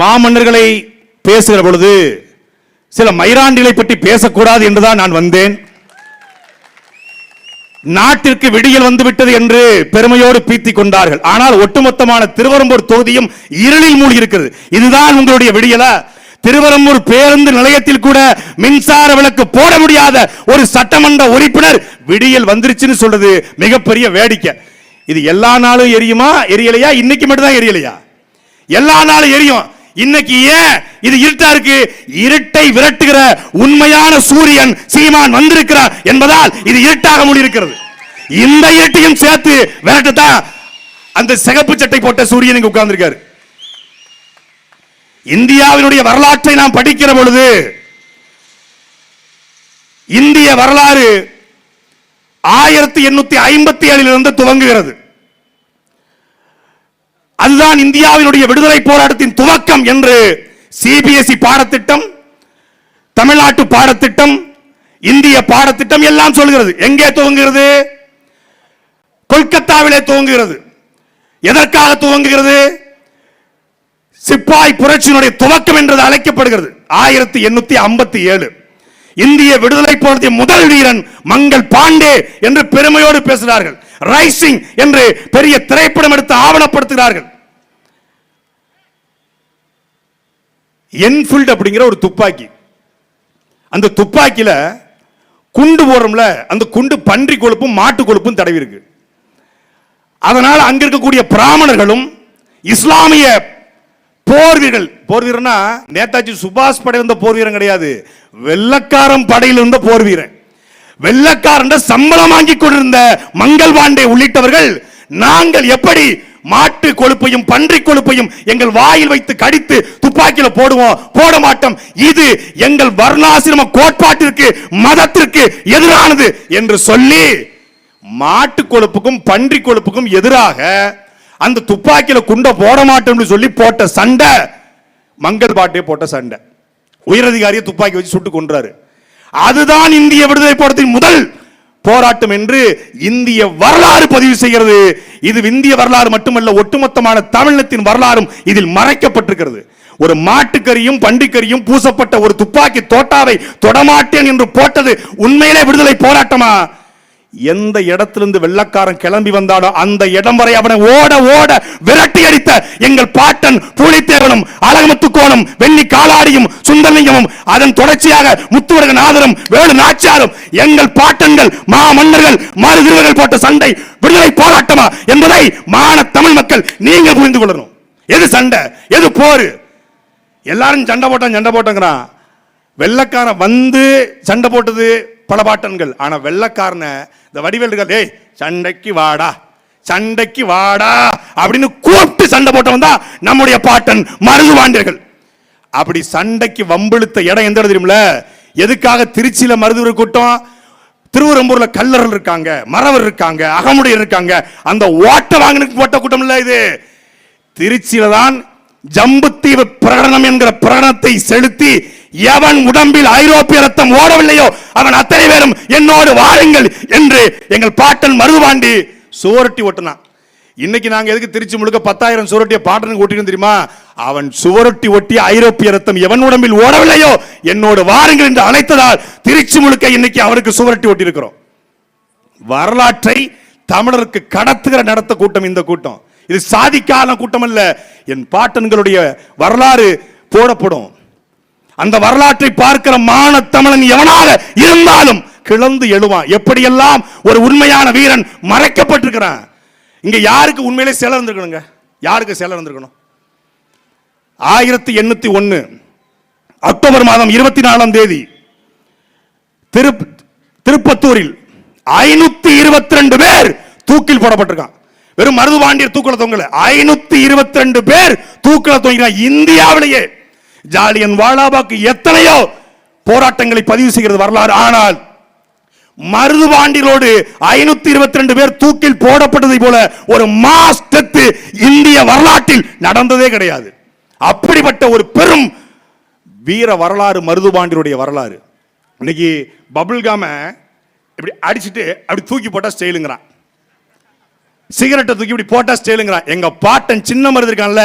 மாமன்னர்களை பேசுகிற பொழுது சில மைராண்டிகளை பற்றி பேசக்கூடாது என்றுதான் நான் வந்தேன். நாட்டிற்கு விடியல் வந்துவிட்டது என்று பெருமையோடு பீத்திக் கொண்டார்கள். ஆனால் ஒட்டுமொத்தமான திருவரம்பூர் தொகுதியும் இருளில் மூழ்கி இருக்கிறது. இதுதான் உங்களுடைய விடியலா? திருவரம்பூர் பேருந்து நிலையத்தில் கூட மின்சார விளக்கு போட முடியாத ஒரு சட்டமன்ற உறுப்பினர் விடியல் வந்துருச்சுன்னு சொல்றது மிகப்பெரிய வேடிக்கை. இது எல்லா நாளும் எரியுமா? எரியலையா? இன்னைக்கு மட்டும்தான் எரியலையா? எல்லா நாளும் எரியும். இன்னைக்கு ஏன் இது இருட்டா இருக்கு? இருட்டை விரட்டுகிற உண்மையான சூரியன் சீமான் வந்திருக்கிறார் என்பதால் இது இருட்டாக முடியிருக்கிறது. இந்த இருட்டையும் சேர்த்து விரட்டத்தான் அந்த சிகப்பு சட்டை போட்ட சூரியன் இங்க உட்கார்ந்துருக்காரு. இந்தியாவினுடைய வரலாற்றை நாம் படிக்கிற பொழுது இந்திய வரலாறு ஆயிரத்தி எண்ணூத்தி ஐம்பத்தி ஏழிலிருந்து துவங்குகிறது. அதுதான் இந்தியாவினுடைய விடுதலை போராட்டத்தின் துவக்கம் என்று சிபிஎஸ்இ பாடத்திட்டம் தமிழ்நாட்டு பாடத்திட்டம் இந்திய பாடத்திட்டம் எல்லாம் சொல்கிறது. எங்கே துவங்குகிறது? கொல்கத்தாவிலே துவங்குகிறது. எதற்காக துவங்குகிறது? சிப்பாய் புரட்சியினுடைய துவக்கம் என்றது அழைக்கப்படுகிறது. ஆயிரத்தி எண்ணூத்தி ஐம்பத்தி ஏழு. இந்திய விடுதலை போராட்டத்தின் முதல் வீரன் மங்கள் பாண்டே என்று பெருமையோடு பேசுகிறார்கள். ரைசிங் என்று பெரிய திரைப்படம் எடுத்து ஆவணப்படுத்துகிறார்கள். என்ஃபீல்டு அப்படிங்கிற ஒரு துப்பாக்கி. அந்த துப்பாக்கியில் குண்டு போடுறோம்ல அந்த குண்டு பன்றி கொழுப்பும் மாட்டு கொழுப்பும் தடவி இருக்கு. அதனால் அங்க இருக்கக்கூடிய பிராமணர்களும் இஸ்லாமிய போர் வீரர்கள் போர் வீரர்னா நேதாஜி சுபாஷ் படை இருந்த போர் வீரன் கிடையாது. வெள்ளக்காரன் படையில் இருந்த போர் வீரன். வெள்ளக்காரன் சம்பளம் வாங்கி கொண்டிருந்த மங்கள் பாண்டே உள்ளிட்டவர்கள் நாங்கள் எப்படி மாட்டு கொழுப்பையும் பன்றி கொழுப்பையும் எங்கள் வாயில் வைத்து கடித்து துப்பாக்கியில போடுவோம்? போட மாட்டோம். இது எங்கள் வர்ணாசிரம கோட்பாட்டிற்கு மதத்திற்கு எதிரானது என்று சொல்லி மாட்டு கொழுப்புக்கும் பன்றி கொழுப்புக்கும் எதிராக அந்த துப்பாக்கியில குண்ட போட மாட்டோம்னு சொல்லி போட்ட சண்டை மங்கள் பாட்டே போட்ட சண்டை. உயரதிகாரியை துப்பாக்கி வச்சு சுட்டு கொன்றாரு. அதுதான் இந்திய விடுதலை போராட்டத்தின் முதல் போராட்டம் என்று இந்திய வரலாறு பதிவு செய்கிறது. இது இந்திய வரலாறு மட்டுமல்ல ஒட்டுமொத்தமான தமிழகத்தின் வரலாறும் இதில் மறைக்கப்பட்டிருக்கிறது. ஒரு மாட்டுக்கறியும் பண்டிக்கரியும் பூசப்பட்ட ஒரு துப்பாக்கி தோட்டாவை தொடமாட்டேன் என்று போட்டது உண்மையிலே விடுதலை போராட்டமா? எந்த இடத்திலிருந்து வெள்ளக்காரன் கிளம்பி வந்தானோ அந்த இடம் வரை அவனை ஓட ஓட விரட்டி அடித்த எங்கள் பாட்டன் பூலித்தேவனும் அழகமுத்துக்கோணும் வெள்ளி காலாடியும் சுந்தரலிங்கமும் அதன் தொடர்ச்சியாக முத்துவரகநாதரும் வேலு நாச்சியாரும் எங்கள் பாட்டன்கள் மா மன்னர்கள் மறுதிருவர்கள் போட்ட சண்டை விடுதலை போராட்டமா என்பதை மான தமிழ் மக்கள் நீங்க புரிந்து கொள்ளணும். எது சண்டை? எது போரு? எல்லாரும் சண்டை போட்டான் சண்டை போட்டங்கிறான் வெள்ளக்காரன் வந்து சண்டை போட்டது பல பாட்டன்கள். ஆனா வெள்ளக்காரனை இந்த வடிவேல்கள் ஏய் சண்டைக்கு வாடா சண்டைக்கு வாடா அப்படின்னு கூப்பிட்டு சண்டை போட்டவன் தான் நம்முடைய பாட்டன் மருதுவாண்டியர்கள் அப்படி சண்டைக்கு வம்பிழுத்த இடம் எந்த இடம் தெரியுமில எதுக்காக திருச்சியில மருதுவர் கூட்டம் திருவரம்பூர்ல கல்லர்கள் இருக்காங்க மறவர் இருக்காங்க அகமுடையர் இருக்காங்க. அந்த ஓட்ட வாங்கினுக்கு போட்ட கூட்டம் இல்ல இது. திருச்சியில தான் ஜம்புத்தீவு பிரகடனம் என்கிற பிரகடனத்தை செலுத்தி எவன் உடம்பில் ஐரோப்பிய ரத்தம் ஓடவில்லையோ அவன் அத்தனை பேரும் என்னோடு வாருங்கள் என்று எங்கள் பாட்டன் மருதுபாண்டி சுவரொட்டி ஒட்டினான் இன்னைக்கு நாங்க எதுக்கு திருச்சி முழுக்க பத்தாயிரம் சுவரொட்டிய பாட்டனுக்கு ஒட்டினோம் தெரியுமா? அவன் சுவரொட்டி ஒட்டிய ஐரோப்பிய ரத்தம் எவன் உடம்பில் ஓடவில்லையோ என்னோடு வாருங்கள் என்று அழைத்ததால் திருச்சி முழுக்க இன்னைக்கு அவருக்கு சுவரொட்டி ஒட்டி இருக்கிறோம் வரலாற்றை தமிழருக்கு கடத்துகிற நடத்த கூட்டம் இந்த கூட்டம். இது சாதிக்கான கூட்டம் அல்ல என் பாட்டன்களுடைய வரலாறு போடப்படும். அந்த வரலாற்றை பார்க்கிற மான தமிழன் எவனாக இருந்தாலும் கிளந்து எழுவான். எப்படியெல்லாம் ஒரு உண்மையான வீரன் மறைக்கப்பட்டிருக்கிறான். இங்க யாருக்கு உண்மையிலே சிலை இருந்திருக்கணுங்க? யாருக்கு சிலை இருந்திருக்கணும்? ஆயிரத்தி எண்ணூத்தி ஒன்னு அக்டோபர் மாதம் இருபத்தி நாலாம் தேதி திரு திருப்பத்தூரில் ஐநூத்தி இருபத்தி ரெண்டு பேர் தூக்கில் போடப்பட்டிருக்கான். வெறும் மருதுபாண்டியர் தூக்கில தொங்கல. ஐநூத்தி இருபத்தி ரெண்டு பேர் தூக்கில தொங்கினா இந்தியாவிலேயே ஜாலியன் வாலாபாக்கு எத்தனையோ போராட்டங்களை பதிவு செய்கிறது வரலாறு. ஆனால் மருதுபாண்டியரோடு ஐநூத்தி இருபத்தி ரெண்டு பேர் தூக்கில் போடப்பட்டதை போல ஒரு மாஸ் டெத்து இந்திய வரலாற்றில் நடந்ததே கிடையாது. அப்படிப்பட்ட ஒரு பெரும் வீர வரலாறு மருதுபாண்டியருடைய வரலாறு. இன்னைக்கு பபுள் காம இப்படி அடிச்சிட்டு அப்படி தூக்கி போட்டா ஸ்டைலுங்கிறான். சிகரெட்டை தூக்கி இப்படி போட்டா ஸ்டைலுங்கிறான். எங்க பாட்டன் சின்ன மருது இருக்கான்ல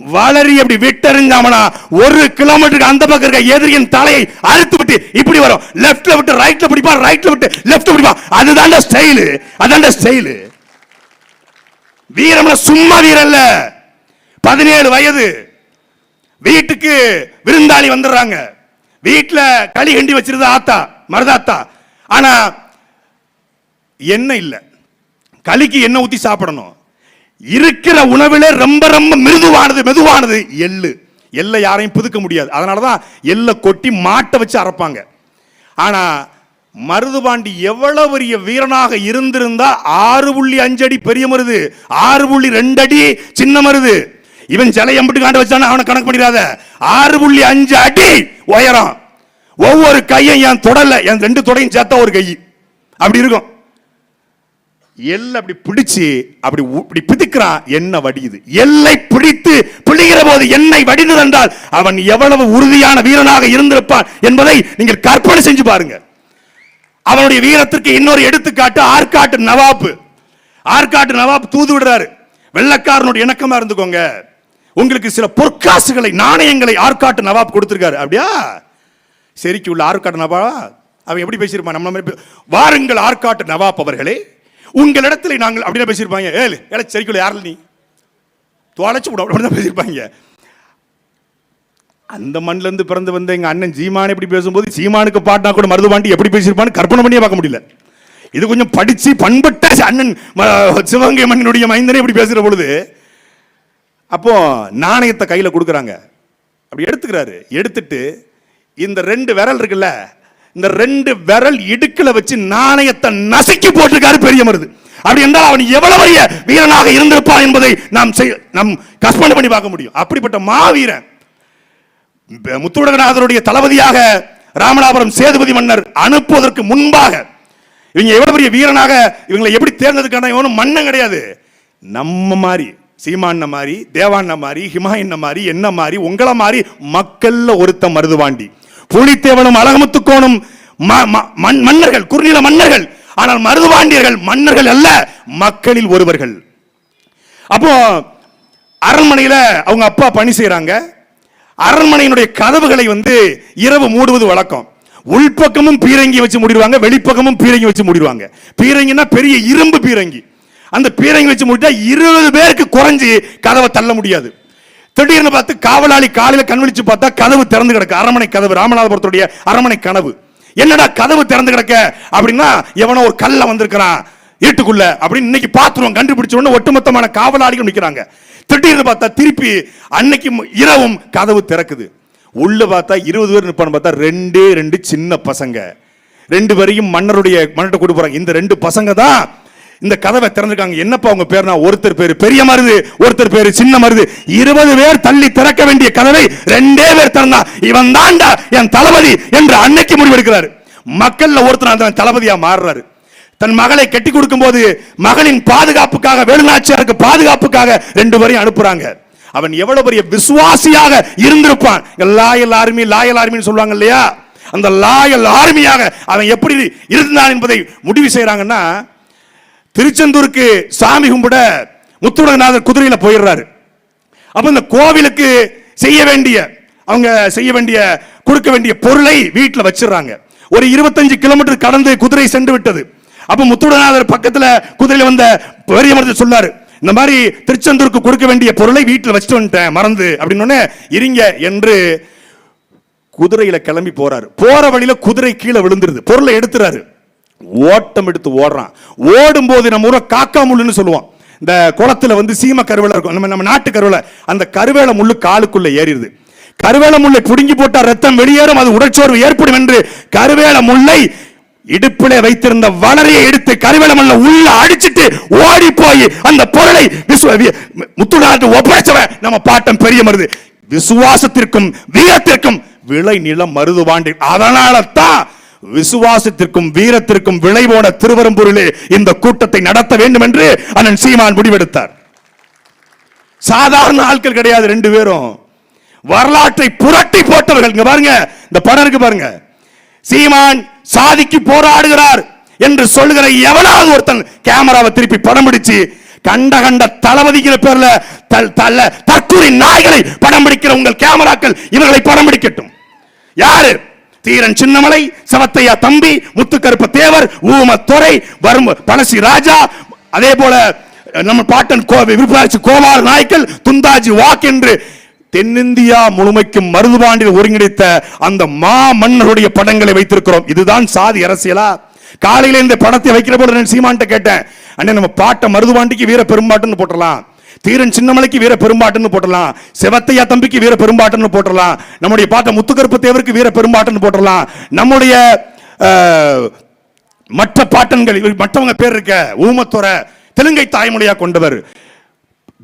வளரி அப்படி விட்டறிஞ்சாமனா ஒரு கிலோமீட்டருக்கு அந்த பக்கம் இருக்க எதிரியின் தலையை அறுத்து விட்டு இப்படி வரும். லெஃப்ட்ல விட்டு ரைட்ல பிடிப்பா ரைட்ல விட்டு லெஃப்ட் பிடிப்பா. அதுதான் ஸ்டைலு அதான் ஸ்டைலு வீரம்னா சும்மா வீரல்ல பதினேழு வயது. வீட்டுக்கு விருந்தாளி வந்துடுறாங்க. வீட்டில் களி கண்டி வச்சிருந்த ஆத்தா மருதாத்தா. ஆனா எண்ணெய் இல்லை. களிக்கு எண்ணெய் ஊற்றி சாப்பிடணும். இருக்கிற உணவிலே ரொம்ப ரொம்ப மிருதுவானது மெதுவானது. எள்ளு. எல்லை யாரையும் புதுக்க முடியாது. அதனாலதான் எல்லை கொட்டி மாட்டை வச்சு அரைப்பாங்க. ஆனால் மருதுபாண்டி எவ்வளவு பெரிய வீரனாக இருந்திருந்தா ஆறு புள்ளி அஞ்சு அடி பெரிய மருது. ஆறு புள்ளி ரெண்டு அடி சின்ன மருது. இவன் சிலை எம்பிட்டு காண்டு வச்சானா அவனை கணக்கு பண்ணிடாத. ஆறு புள்ளி அஞ்சு அடி உயரம். ஒவ்வொரு கையும் என் தொடல என் ரெண்டு தொடையும் சேர்த்தா ஒரு கை. அப்படி இருக்கும். எல்லை அப்படி பிடிச்சு அப்படி உ- இப்படி பிதுக்கிறா என்ன வடியுது எல்லை பிடித்து பிழிகிற போது என்னை வடிந்தது என்றால் அவன் எவ்வளவு உறுதியான வீரனாக இருந்திருப்பான் என்பதை நீங்கள் கற்பனை செஞ்சு பாருங்க. அவனுடைய வீரத்திற்கு இன்னொரு எடுத்துக்காட்டு ஆற்காட்டு நவாப்பு. ஆற்காட்டு நவாப் தூது விடுறாரு. வெள்ளக்காரனுடைய இணக்கமா இருந்துக்கோங்க. உங்களுக்கு சில பொற்காசுகளை நாணயங்களை ஆற்காட்டு நவாப் கொடுத்திருக்காரு. அப்படியா? சரிக்கு உள்ள ஆற்காட்டு நவாப் அவன் எப்படி பேசியிருப்பான்? நம்ம மாதிரி வாருங்கள் ஆற்காட்டு நவாப் அவர்களே. உங்களிடத்தில் நாங்கள் அப்படிதான் பேசியிருப்பாங்க. ஏழு ஏழை சரிக்குள்ள யாரில் நீ? தொலைச்சு விட தான் பேசியிருப்பாங்க. அந்த மண்ணிலேருந்து பிறந்து வந்த எங்கள் அண்ணன் சீமான் எப்படி பேசும்போது சீமானுக்கு பாட்டினா கூட மருதுபாண்டி எப்படி பேசியிருப்பான்னு கற்பனை பண்ணியே பார்க்க முடியல. இது கொஞ்சம் படிச்சு பண்பட்ட அண்ணன் ம- சிவகங்கை மண்ணினுடைய மைந்தனே இப்படி பேசுகிற பொழுது அப்போ நாணயத்தை கையில் கொடுக்குறாங்க. அப்படி எடுத்துக்கிறாரு. எடுத்துட்டு இந்த ரெண்டு விரல் இருக்குல்ல இந்த ரெண்டு விரல் இடுக்கில் வச்சு நாணயத்தை நசுக்கி போட்டிருக்காரு பெரிய மருது. அப்படி என்றால் அவன் எவ்வளவு பெரிய வீரனாக இருந்திருப்பான் என்பதை நாம் செய்- நாம் கற்பனை பண்ணி பார்க்க முடியும். அப்படிப்பட்ட மாவீரன் முத்துடகநாதருடைய முத்துவடகநாதருடைய தளபதியாக ராமநாதபுரம் சேதுபதி மன்னர் அனுப்புவதற்கு முன்பாக இவங்க எவ்வளவு பெரிய வீரனாக இவங்களை எப்படி தேர்ந்ததுக்கான இவனும் மன்னன் கிடையாது. நம்ம மாதிரி சீமான்ன மாதிரி தேவாண்ண மாதிரி ஹிமாயின்ன மாதிரி என்ன மாதிரி உங்களை மாதிரி மக்கள்ல ஒருத்த மருதுவாண்டி புலித்தேவனும் அழகமுத்துக்கோனும் ம- ம- மன்னர்கள் குறுநில மன்னர்கள் ஆனால் மருதுபாண்டியர்கள் மன்னர்கள் அல்ல மக்களில் ஒருவர்கள். அப்போ அரண்மனையில் அவங்க அப்பா பணி செய்கிறாங்க அரண்மனையினுடைய கதவுகளை வந்து இரவு மூடுவது வழக்கம். உள்பக்கமும் பீரங்கி வச்சு மூடிடுவாங்க வெளிப்பக்கமும் பீரங்கி வச்சு மூடிடுவாங்க. பீரங்கினா பெரிய இரும்பு பீரங்கி. அந்த பீரங்கி வச்சு மூடிட்டா இருபது பேருக்கு குறைஞ்சி கதவை தள்ள முடியாது. திடீர்னு பார்த்து காவலாளி காலையில் கண்விழிச்சு பார்த்தா கதவு திறந்து கிடக்கு. அரமனை கதவு ராமநாதபுரத்துடைய அரமனை கனவு. என்னடா கதவு திறந்து கிடக்க? அப்படின்னா எவனோ ஒரு கல்ல வந்திருக்கிறான். வீட்டுக்குள்ள அப்படின்னு இன்னைக்கு பாத்துருவோம் கண்டுபிடிச்ச உடனே ஒட்டுமொத்தமான காவலாளிகள் நிற்கிறாங்க திடீர்னு பார்த்தா திருப்பி அன்னைக்கு இரவும் கதவு திறக்குது. உள்ள பார்த்தா இருபது பேர் நிப்பான்னு பார்த்தா ரெண்டே ரெண்டு சின்ன பசங்க. ரெண்டு பேரையும் மன்னருடைய மன்னர்கிட்ட கூட்டு போறாங்க. இந்த ரெண்டு பசங்க தான் இந்த கதவை திறந்திருக்காங்க. என்னப்பா உங்க பேர்னா? ஒருத்தர் பேர் பெரிய மருது ஒருத்தர் பேர் சின்ன மருது. இருபது பேர் தள்ளி திறக்க வேண்டிய கதவை ரெண்டே பேர் திறந்தா இவன் தாண்டா என் தளபதி என்று அன்னைக்கு முடிவெடுக்கிறாரு. மக்கள்ல ஒருத்தர் அந்த தளபதியா மாறுறாரு. தன் மகளை கட்டி கொடுக்கும் போது மகளின் பாதுகாப்புக்காக வேலுநாச்சியாருக்கு பாதுகாப்புக்காக ரெண்டு பேரையும் அனுப்புறாங்க. அவன் எவ்வளவு பெரிய விசுவாசியாக இருந்திருப்பான். லாயல் ஆர்மி லாயல் ஆர்மின்னு சொல்லுவாங்க இல்லையா? அந்த லாயல் ஆர்மியாக அவன் எப்படி இருந்தான் என்பதை முடிவு செய்யறாங்கன்னா திருச்செந்தூருக்கு சாமி கும்பிட முத்துடநாதர் குதிரையில போயிடுறாரு. அப்ப இந்த கோவிலுக்கு செய்ய வேண்டிய அவங்க செய்ய வேண்டிய கொடுக்க வேண்டிய பொருளை வீட்டில் வச்சிடுறாங்க. ஒரு இருபத்தஞ்சு கிலோமீட்டர் கடந்து குதிரை சென்று விட்டது. அப்ப முத்துடநாதர் பக்கத்துல குதிரையில வந்த பெரிய மருத்துவர் சொல்லாரு இந்த மாதிரி திருச்செந்தூருக்கு கொடுக்க வேண்டிய பொருளை வீட்டில் வச்சுட்டு வந்துட்டேன் மறந்து. அப்படின்னு இருங்க என்று குதிரையில கிளம்பி போறாரு. போற வழியில குதிரை கீழே விழுந்துருது. பொருளை எடுத்துறாரு. ஓட்டம் எடுத்து ஓடுறான். ஓடும் போது நம்ம ஊரை காக்கா முள்ளுன்னு சொல்லுவோம் இந்த குளத்துல வந்து சீம கருவேல இருக்கும். நம்ம நம்ம நாட்டு கருவேலை. அந்த கருவேலை முள்ளு காலுக்குள்ள ஏறிடுது. கருவேல முள்ளை புடுங்கி போட்டால் ரத்தம் வெளியேறும். அது உடற்சோர்வு ஏற்படும் என்று கருவேல முல்லை இடுப்பிலே வைத்திருந்த வளரையை எடுத்து கருவேல முள்ள உள்ள அடிச்சிட்டு ஓடி போய் அந்த பொருளை விசுவ முத்துநாட்டு ஒப்படைச்சவன். நம்ம பாட்டம் பெரிய மருது. விசுவாசத்திற்கும் வீரத்திற்கும் விளை நிலம் மருதுவாண்டி அதனால தான் விசுவாசத்திற்கும் வீரத்திற்கும் விளைவோட திருவரம்பூரிலே இந்த கூட்டத்தை நடத்த வேண்டும் என்று அண்ணன் சீமான் முடிவெடுத்தார். சாதாரண ஆட்கள் கிடையாது ரெண்டு பேரும். வரலாற்றை புரட்டி போட்டவர்கள். இங்க பாருங்க இந்த படம் இருக்கு பாருங்க. சீமான் சாதிக்கு போராடுகிறார் என்று சொல்லுகிற எவனாவது ஒருத்தன் கேமராவை திருப்பி படம் பிடிச்சு கண்ட கண்ட தளபதிக்கிற பேர்ல தல்- தள்ள தற்கொலை நாய்களை படம் பிடிக்கிற உங்கள் கேமராக்கள் இவர்களை படம் பிடிக்கட்டும். யாரு? தீரன் சின்னமலை சவத்தையா தம்பி முத்துக்கருப்ப தேவர் ஊமத்துறை வரும் பழசி ராஜா அதே போல நம்ம பாட்டன் கோவை விருப்பாட்சி கோபால நாய்க்கல் துந்தாஜி வாக் என்று தென்னிந்தியா முழுமைக்கும் மருதுபாண்டில் ஒருங்கிணைத்த அந்த மா மன்னருடைய படங்களை வைத்திருக்கிறோம். இதுதான் சாதி அரசியலா? காலையில இந்த படத்தை வைக்கிற போது நான் சீமான்ட்ட கேட்டேன் அண்ணே நம்ம பாட்ட மருதுபாண்டிக்கு வீர பெரும்பாட்டுன்னு போட்டுடலாம் தீரன் சின்னமலைக்கு வீர பெரும்பாட்டுன்னு போட்டலாம் செவத்தையா தம்பிக்கு வீர பெரும்பாட்டுன்னு போட்டலாம் நம்முடைய பாட்ட முத்துக்கருப்பு தேவருக்கு வீர பெரும்பாட்டுன்னு போட்டலாம் நம்முடைய மற்ற பாட்டன்கள் மற்றவங்க பேர் இருக்க ஊமத்துறை தெலுங்கை தாய்மொழியா கொண்டவர்.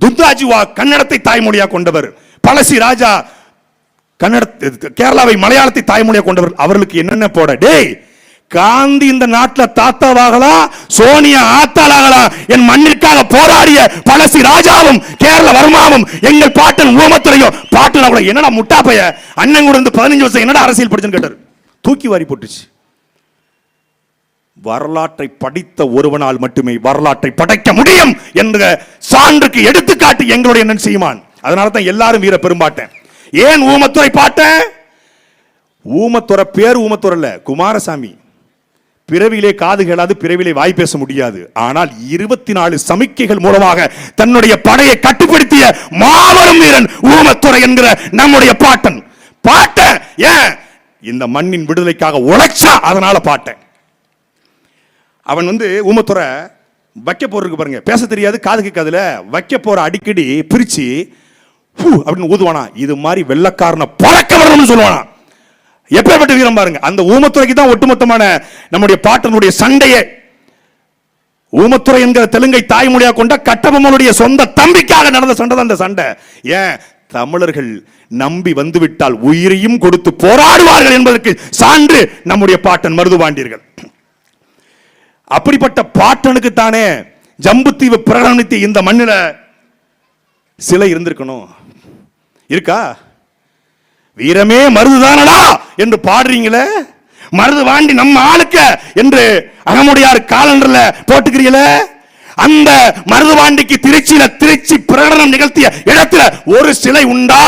துர்தாஜுவா கன்னடத்தை தாய்மொழியா கொண்டவர். பழசி ராஜா கன்னட கேரளாவை மலையாளத்தை தாய்மொழியா கொண்டவர். அவர்களுக்கு என்னென்ன போட? டேய் காந்தி இந்த நாட்டில் தாத்தாவாகலாம் சோனியா ஆத்தாளாகலாம் என் மண்ணிற்காக போராடிய பழசி ராஜாவும் கேரள வர்மாவும் எங்கள் பாட்டன் ஊமத்துறையும் பாட்டன் அவளை என்னடா முட்டா பைய அண்ணன் கூட இருந்து பதினஞ்சு வருஷம் என்னடா அரசியல் படிச்சுன்னு கேட்டார். தூக்கி வாரி போட்டுச்சு. வரலாற்றை படித்த ஒருவனால் மட்டுமே வரலாற்றை படைக்க முடியும் என்ற சான்றுக்கு எடுத்துக்காட்டு எங்களுடைய என்ன செய்யுமான் அதனால தான் எல்லாரும் வீர பெரும்பாட்டேன். ஏன் ஊமத்துறை பாட்டேன் ஊமத்துறை பேர் ஊமத்துறை இல்லை குமாரசாமி. பிறவிலே காது கேளாது பிறவிலே வாய் பேச முடியாது. ஆனால் இருபத்தி நாலு சமிக்கைகள் மூலமாக தன்னுடைய படையை கட்டுப்படுத்திய மாபெரும் வீரன் ஊமத்துறை என்கிற நம்முடைய பாட்டன். பாட்டன் ஏன்? இந்த மண்ணின் விடுதலைக்காக உழைச்சா அதனால பாட்டேன் அவன் வந்து ஊமத்துறை வைக்க போறதுக்கு பாருங்க. பேச தெரியாது காது கேட்காதுல. வைக்க போற அடிக்கடி பிரிச்சு அப்படின்னு ஊதுவானா? இது மாதிரி வெள்ளக்காரனை பழக்க வரணும்னு சொல்லுவானா? எப்பேற்பட்ட வீரம் பாருங்க. அந்த ஊமத்துறைக்கு தான் ஒட்டுமொத்தமான நம்முடைய பாட்டனுடைய சண்டையே. ஊமத்துறை என்கிற தெலுங்கை தாய்மொழியா கொண்ட கட்டபொம்மனுடைய சொந்த தம்பிக்காக நடந்த சண்டை தான் அந்த சண்டை. ஏன்? தமிழர்கள் நம்பி வந்துவிட்டால் உயிரையும் கொடுத்து போராடுவார்கள் என்பதற்கு சான்று நம்முடைய பாட்டன் மருதுபாண்டியர்கள் அப்படிப்பட்ட பாட்டனுக்கு தானே ஜம்புத்தீவு பிரகடனத்தை இந்த மண்ணில் சிலை இருந்திருக்கணும். இருக்கா? வீரமே மருதுதானடா என்று பாடுறீங்களே? மருது வாண்டி நம்ம ஆளுக்க என்று அகமுடையார் காலண்டர்ல போட்டுக்கிறீங்களே? அந்த மருதுவாண்டிக்கு திருச்சியில திருச்சி பிரகடனம் நிகழ்த்திய இடத்துல ஒரு சிலை உண்டா?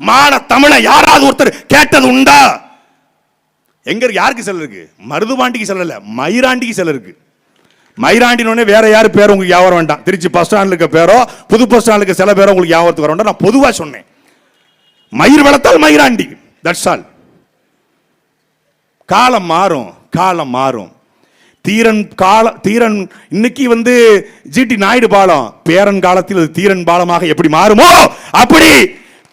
மான தமிழ யாராவது ஒருத்தர் கேட்டது உண்டா? எங்க இருக்கு? யாருக்கு செல்ல இருக்கு? மருதுவாண்டிக்கு செல்ல இல்ல மயிராண்டிக்கு செல்ல இருக்கு. மயிராண்டினோடனே வேற யாரு பேர் உங்களுக்கு யாவரம் வேண்டாம். திருச்சி பஸ் ஸ்டாண்ட்ல இருக்க பேரோ புது பஸ் ஸ்டாண்ட்ல இருக்க சில பேரோ உங்களுக்கு யாவரத்துக்கு வர வேண்டாம். நான் பொதுவா சொன்னேன். மயிர் வளர்த்தால் மயிராண்டி. தட்ஸ் ஆல் காலம் மாறும் காலம் மாறும். தீரன் கால தீரன் இன்னைக்கு வந்து ஜிடி நாயுடு பாலம் பேரன் காலத்தில் அது தீரன் பாலமாக எப்படி மாறுமோ அப்படி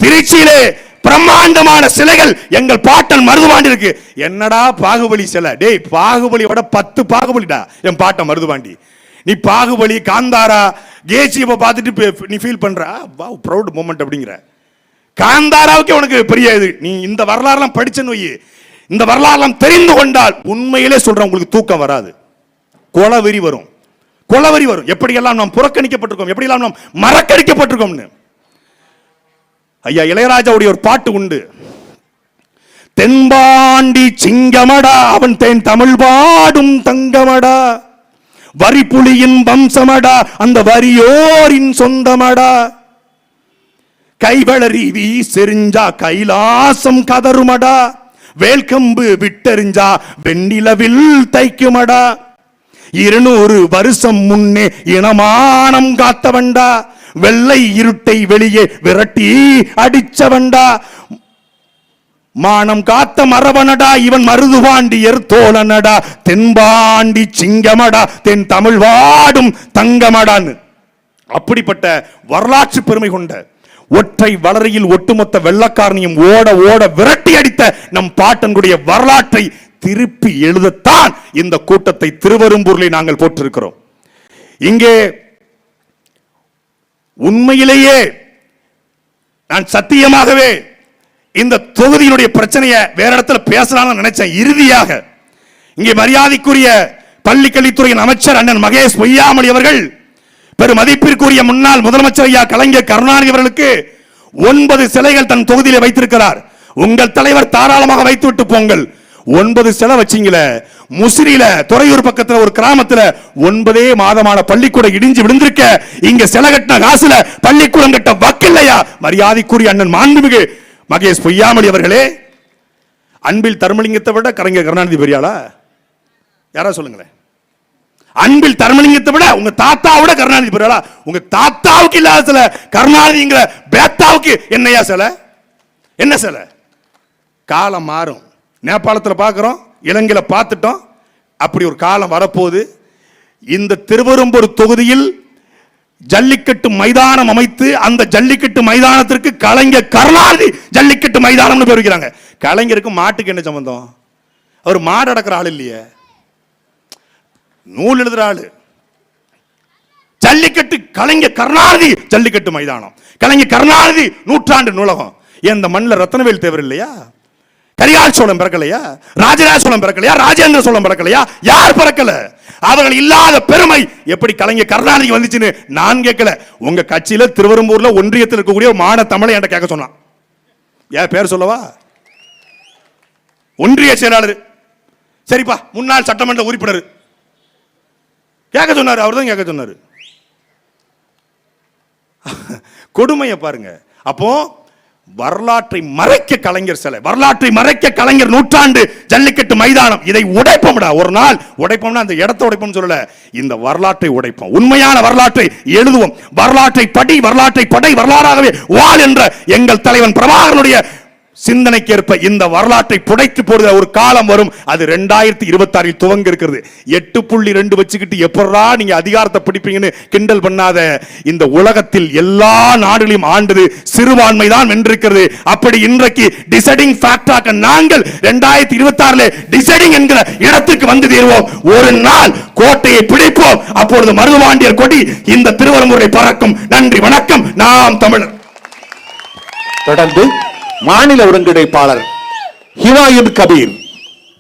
திருச்சியிலே பிரம்மாண்டமான சிலைகள் எங்கள் பாட்டன் மருதுபாண்டி இருக்கு என்னடா பாகுபலி சிலை? டேய் பாகுபலியோட பத்து பாகுபலிடா என் பாட்டன் மருதுபாண்டி. நீ பாகுபலி காந்தாரா கேசியப்ப பார்த்துட்டு நீ ஃபீல் பண்ற? வா ப்ரௌட் மூமெண்ட் அப்படிங்கிற. காந்தாராவுக்கு உனக்கு பெரிய இது. நீ இந்த வரலாறுலாம் படிச்சேன்னு வை இந்த வரலாறுலாம் தெரிந்து கொண்டால் உண்மையிலே சொல்றேன் உங்களுக்கு தூக்கம் வராது. கொலவெறி வரும். கொலவெறி வரும். எப்படியெல்லாம் நாம் புறக்கணிக்கப்பட்டிருக்கோம் எப்படியெல்லாம் நாம் மறக்கடிக்கப்பட்டிருக்கோம்னு. ஐயா இளையராஜாவுடைய ஒரு பாட்டு உண்டு. தென்பாண்டி சிங்கமடா அவன் தென் தமிழ் பாடும் தங்கமடா. வரி புலியின் வம்சமடா அந்த வரியோரின் சொந்தமடா. கைவளரி வீசெறிஞ்சா கைலாசம் கதருமடா வேல்கம்பு விட்டெறிஞ்சா வெண்ணிலவில் தைக்குமடா. இருநூறு வருஷம் முன்னே இனமானம் காத்தவண்டா வெள்ளை இருட்டை வெளியே விரட்டி அடிச்சவண்டா மானம் காத்த மரபனடா இவன் மருதுபாண்டியர் தோழனடா. தென்பாண்டி சிங்கமடா தென் தமிழ் வாடும் தங்கமடான்னு. அப்படிப்பட்ட வரலாற்று பெருமை கொண்ட ஒற்றை வளரையில் ஒட்டுமொத்த வெள்ளக்காரனையும் ஓட ஓட விரட்டி அடித்த நம் பாட்டனுடைய வரலாற்றை திருப்பி எழுதத்தான் இந்த கூட்டத்தை திருவரும்பூரில் நாங்கள் போட்டிருக்கிறோம் இங்கே உண்மையிலேயே நான் சத்தியமாகவே இந்த தொகுதியினுடைய பிரச்சனையை வேற இடத்துல பேசலாம்னு நினைச்சேன். இறுதியாக இங்கே மரியாதைக்குரிய பள்ளிக்கல்வித்துறையின் அமைச்சர் அண்ணன் மகேஷ் பொய்யாமொழி அவர்கள் பெரும் மதிப்பிற்குரிய முன்னாள் முதலமைச்சர் ஐயா கலைஞர் கருணாநிதி அவர்களுக்கு ஒன்பது சிலைகள் தன் தொகுதியில் வைத்திருக்கிறார். உங்கள் தலைவர் தாராளமாக வைத்துவிட்டு போங்கள். ஒன்பது சிலை வச்சீங்களே. முசிறியில துறையூர் பக்கத்துல ஒரு கிராமத்துல ஒன்பதே மாதமான பள்ளிக்கூடம் இடிஞ்சு விழுந்திருக்க. இங்க சிலை கட்டின காசுல பள்ளிக்கூடம் கட்ட வக்கில்லையா மரியாதைக்குரிய அண்ணன் மாண்புமிகு மகேஷ் பொய்யாமணி அவர்களே. அன்பில் தர்மலிங்கத்தை விட கலைஞர் கருணாநிதி பெரியாளா? யாரா சொல்லுங்களேன். அன்பில் தர்மலிங்கத்தை விட உங்க தாத்தாவோட கருணாநிதி பெரியாளா உங்க தாத்தாவுக்கு இல்லாத சில கருணாநிதிங்கிற பேத்தாவுக்கு என்னையா சில? என்ன சில? காலம் மாறும். நேபாளத்தில் பார்க்குறோம் இலங்கையில் பார்த்துட்டோம். அப்படி ஒரு காலம் வரப்போகுது. இந்த திருவெரும்பூர் தொகுதியில் ஜல்லிக்கட்டு மைதானம் அமைத்து அந்த ஜல்லிக்கட்டு மைதானத்திற்கு கலைஞர் கருணாநிதி ஜல்லிக்கட்டு மைதானம்னு பேர் வைக்கிறாங்க. கலைஞருக்கு மாட்டுக்கு என்ன சம்பந்தம்? அவர் மாடு அடக்கிற ஆள் இல்லையே. நூல் எழுதுற ஆளு. ஜல்லிக்கட்டு கலைஞர் கருணாநிதி ஜல்லிக்கட்டு மைதானம். கலைஞர் கருணாநிதி நூற்றாண்டு நூலகம். இந்த மண்ணில் ரத்னவேல் தேவர் இல்லையா? கரிகால் சோழன் பிறக்கலையா? ராஜராஜ சோழன் பிறக்கலையா? ராஜேந்திர சோழன் பிறக்கலையா? யார் பிறக்கல? அவர்கள் இல்லாத பெருமை எப்படி கலைஞர் கருணாநிதி வந்துச்சுன்னு நான் கேட்கல. உங்க கட்சியில திருவரும்பூர்ல ஒன்றியத்தில் இருக்கக்கூடிய ஒரு மாட தமிழை என்கிட்ட கேட்க சொன்னான். ஏன் பேர் சொல்லவா? ஒன்றிய செயலாளர். சரிப்பா முன்னாள் சட்டமன்ற உறுப்பினர். கேட்க சொன்னார் அவர் தான் கேட்க சொன்னார். கொடுமையை பாருங்க. அப்போ வரலாற்றை மறைக்க கலைஞர் சிலை வரலாற்றை மறைக்க கலைஞர் நூற்றாண்டு ஜல்லிக்கட்டு மைதானம் இதை உடைப்போம்டா. ஒரு நாள் உடைப்போம்னா அந்த இடத்தை உடைப்போம் சொல்லல. இந்த வரலாற்றை உடைப்போம். உண்மையான வரலாற்றை எழுதுவோம். வரலாற்றை படி வரலாற்றை படை வரலாறாகவே வாழ் என்ற எங்கள் தலைவன் பிரபாகரனுடைய சிந்தனைக்கேற்ப இந்த வரலாற்றை புடைத்து போடுகிற ஒரு காலம் வரும். அது ரெண்டாயிரத்தி இருபத்தி ஆறில் துவங்க இருக்கிறது எட்டு புள்ளி ரெண்டு வச்சுக்கிட்டு எப்படா நீங்க அதிகாரத்தை பிடிப்பீங்கன்னு கிண்டல் பண்ணாத. இந்த உலகத்தில் எல்லா நாடுகளையும் ஆண்டது சிறுபான்மை தான் வென்றிருக்கிறது. அப்படி இன்றைக்கு டிசைடிங் ஃபேக்டராக நாங்கள் ரெண்டாயிரத்தி இருபத்தி ஆறுல டிசைடிங் என்கிற இடத்துக்கு வந்து தீர்வோம் ஒரு நாள் கோட்டையை பிடிப்போம். அப்பொழுது மருதுபாண்டியர் கொடி இந்த திருவரம்பூரை பறக்கும். நன்றி வணக்கம். நாம் தமிழர். தொடர்ந்து மாநில ஒருங்கிணைப்பாளர் ஹிமாயுன் கபீர்.